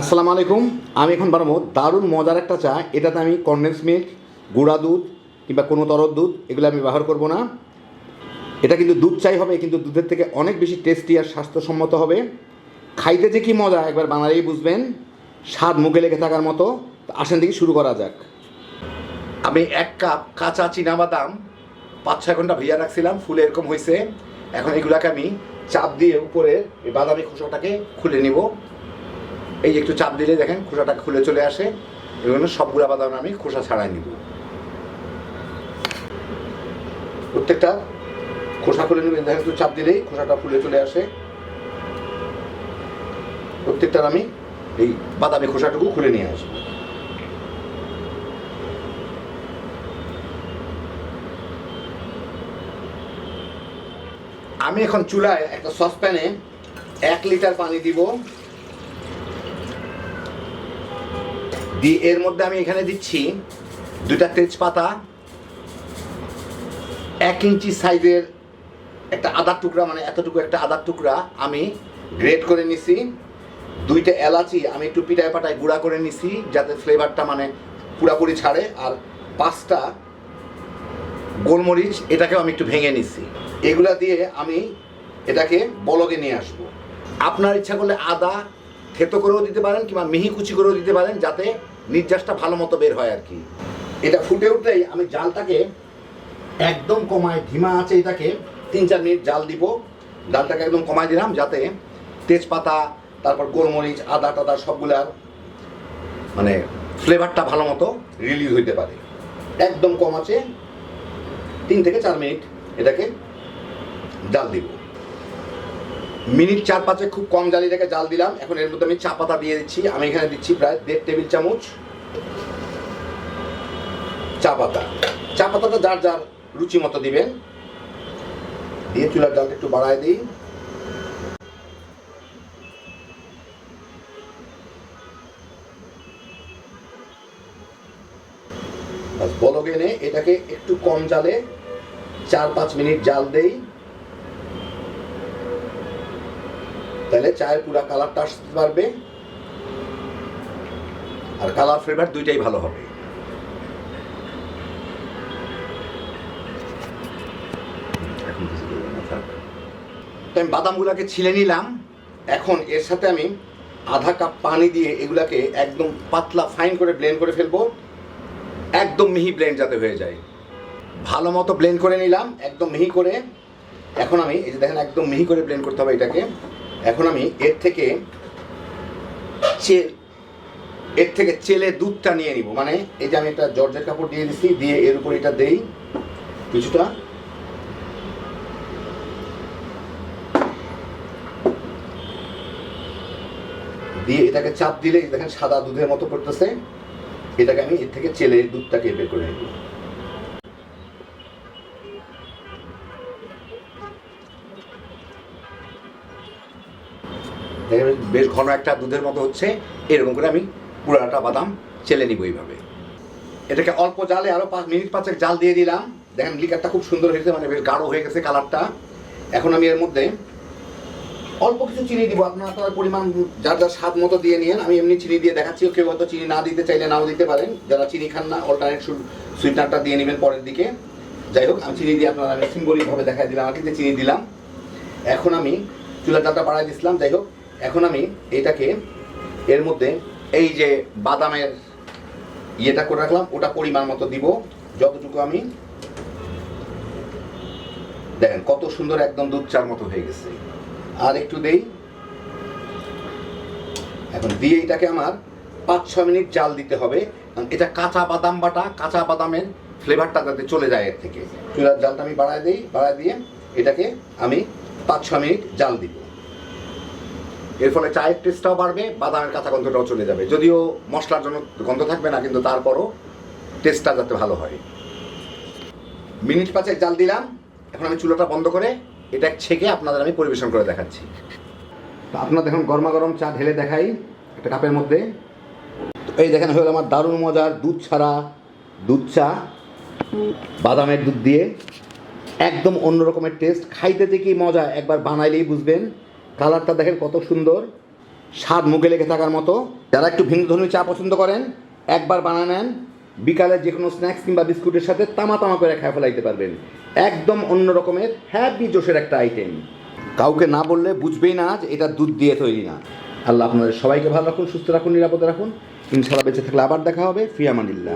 আসসালামু আলাইকুম। আমি এখন বানাবো দারুণ মজার একটা চা। এটাতে আমি কনডেন্স মিল্ক, গুঁড়া দুধ কিংবা কোনো তরল দুধ, এগুলো আমি ব্যবহার করব না। এটা কিন্তু দুধ চাই হবে, কিন্তু দুধের থেকে অনেক বেশি টেস্টি আর স্বাস্থ্যসম্মত হবে। খাইতে যে কি মজা, একবার বানালেই বুঝবেন। স্বাদ মুখে লেগে থাকার মতো। আসেন থেকে শুরু করা যাক। আমি এক কাপ কাঁচা বাদাম পাঁচ ছয় ঘণ্টা ভিজা রাখছিলাম, ফুলে এরকম হয়েছে এখন এগুলাকে আমি চাপ দিয়ে উপরে এই বাদামি খোসাটাকে খুলে নিব। এই যে একটু চাপ দিলে দেখেন, খোসাটা খুলে চলে আসে। এগুলো সবগুলা বাদাম আমি খোসা ছাড়াই নিব। প্রত্যেকটা খোসা খুলে নেবেন, দেখেন একটু চাপ দিলেই খোসাটা খুলে চলে আসে। প্রত্যেকটার আমি এই বাদামি খোসাটুকু খুলে নিয়ে আসব। আমি এখন চুলায় একটা সসপ্যানে এক লিটার পানি দিব। দিয়ে এর মধ্যে আমি এখানে দিচ্ছি দুটা তেজপাতা, এক ইঞ্চি সাইজের একটা আদার টুকরা মানে এতটুকু একটা আদার টুকরা আমি গ্রেট করে নিছি। দুইটা এলাচি আমি একটু পিটায় পাটায় গুঁড়া করে নিছি, যাতে ফ্লেভারটা মানে পুরাপুরি ছাড়ে। আর পাঁচটা গোলমরিচ, এটাকেও আমি একটু ভেঙে নিছি। এগুলা দিয়ে আমি এটাকে বলগে নিয়ে আসব। আপনার ইচ্ছা করলে আদা থেতো করেও দিতে পারেন কিংবা মিহি কুচি করেও দিতে পারেন, যাতে নির্যাসটা ভালো মতো বের হয় আর কি। এটা ফুটে উঠলেই আমি জালটাকে একদম কমায়, ধিমা আছে এটাকে, তিন চার মিনিট জাল দিব। জালটাকে একদম কমায় দিলাম যাতে তেজপাতা, তারপর গোলমরিচ, আদা টাদা সবগুলার মানে ফ্লেভারটা ভালো মতো রিলিজ হইতে পারে। একদম কম আছে, তিন থেকে চার মিনিট এটাকে জাল দিব। মিনিট চার পাঁচে খুব কম জালি রেখে জাল দিলাম। এখন এর মধ্যে আমি চা পাতা দিয়ে দিচ্ছি। আমি এখানে দিচ্ছি প্রায় দেড় টেবিল চামচ চা পাতা। চা পাতাটা যার যার রুচি মতো দিবেন। দিয়ে চুলার জালটা একটু বাড়ায় দিই। বলক এটাকে একটু কম জালে চার পাঁচ মিনিট জাল দেই। তাহলে চায়ের পুরা কালারটা আসতে পারবে। আর কালার ফ্লেভার দুইটাই ভালো হবে। আমি বাদামগুলোকে ছিলে নিলাম। এখন এর সাথে আমি আধা কাপ পানি দিয়ে এগুলাকে একদম পাতলা ফাইন করে ব্লেন্ড করে ফেলব। একদম মিহি ব্লেন্ড যাতে হয়ে যায়। ভালো মতো ব্লেন্ড করে নিলাম, একদম মিহি করে। এখন আমি এই যে দেখেন, একদম মিহি করে ব্লেন্ড করতে হবে এটাকে। এখন আমি এর থেকে চেল এর থেকে চেলে দুধটা নিয়ে নিব। মানে এই যে আমি একটা জর্জের কাপড় দিয়ে দিচ্ছি দিয়ে এর উপর এটা দেই কিছুটা। দিয়ে এটাকে চাপ দিলে দেখেন সাদা দুধের মতো করতেছে। এটাকে আমি এর থেকে চেলে দুধটাকে বের করে নেব। বেশ ঘন একটা দুধের মতো হচ্ছে। এরকম করে আমি পুরাটা বাদাম চেলে নিব এইভাবে। এটাকে অল্প জালে আরও পাঁচ মিনিট পাঁচেক জাল দিয়ে দিলাম। দেখেন লিকারটা খুব সুন্দর হয়েছে মানে বেশ গাঢ় হয়ে গেছে কালারটা। এখন আমি এর মধ্যে অল্প কিছু চিনি দিব। আপনার আপনার পরিমাণ যার যার স্বাদ মতো দিয়ে নিন আমি এমনি চিনি দিয়ে দেখাচ্ছি, কেউ হয়তো চিনি না দিতে চাইলে নাও দিতে পারেন। যারা চিনি খান না অল্টারনেট সুইটনারটা দিয়ে নেবেন পরের দিকে। যাই হোক, আমি চিনি দিয়ে আপনার আমি সিম্বলিকভাবে দেখাই দিলাম আর চিনি দিলাম। এখন আমি চুলার জালটা বাড়াই দিছিলাম। যাই হোক এখন আমি এটাকে এর মধ্যে এই যে বাদামের ইয়েটা করে রাখলাম, ওটা পরিমাণ মতো দিব। যতটুকু আমি দেখেন, কত সুন্দর একদম দুধ চার মতো হয়ে গেছে। আর একটু দেই। এখন দিয়ে এটাকে আমার পাঁচ ছ মিনিট জাল দিতে হবে এটা কাঁচা বাদাম বাটা, কাঁচা বাদামের ফ্লেভারটা যাতে চলে যায় এর থেকে। চুলার জালটা আমি বাড়ায় দিই, বাড়ায় দিয়ে এটাকে আমি পাঁচ ছ মিনিট জাল দিব। এর ফলে চায়ের টেস্টটাও বাড়বে, বাদামের কাঁচা গন্ধটাও চলে যাবে। যদিও মশলার জন্য গন্ধ থাকবে না, কিন্তু তারপরও টেস্টটা যাতে ভালো হয়। মিনিট পাঁচেক জাল দিলাম, এখন আমি চুলাটা বন্ধ করে এটা ছেঁকে আপনাদের আমি পরিবেশন করে দেখাচ্ছি। তো আপনার দেখুন গরমা গরম চা ঢেলে দেখাই একটা কাপের মধ্যে। এই দেখেন, হলো আমার দারুণ মজার দুধ ছাড়া দুধ চা। বাদামের দুধ দিয়ে একদম অন্য রকমের টেস্ট খাইতে যে মজা, একবার বানাইলেই বুঝবেন। কালারটা দেখেন কত সুন্দর। স্বাদ মুখে লেগে থাকার মতো। যারা একটু ভিন্ন ধর্মী চা পছন্দ করেন, একবার বানা নেন। বিকালে যে কোনো স্ন্যাক্স কিংবা বিস্কুটের সাথে তামা তামা করে খায় ফেলাইতে পারবেন। একদম অন্য রকমের হ্যাপি জোশের একটা আইটেম কাউকে না বললে বুঝবেই না যে এটা দুধ দিয়ে তৈরি না। আল্লাহ আপনাদের সবাইকে ভালো রাখুন, সুস্থ রাখুন, নিরাপদে রাখুন। ইনশাল্লাহ বেঁচে থাকলে আবার দেখা হবে। ফিয়ামানিল্লাহ।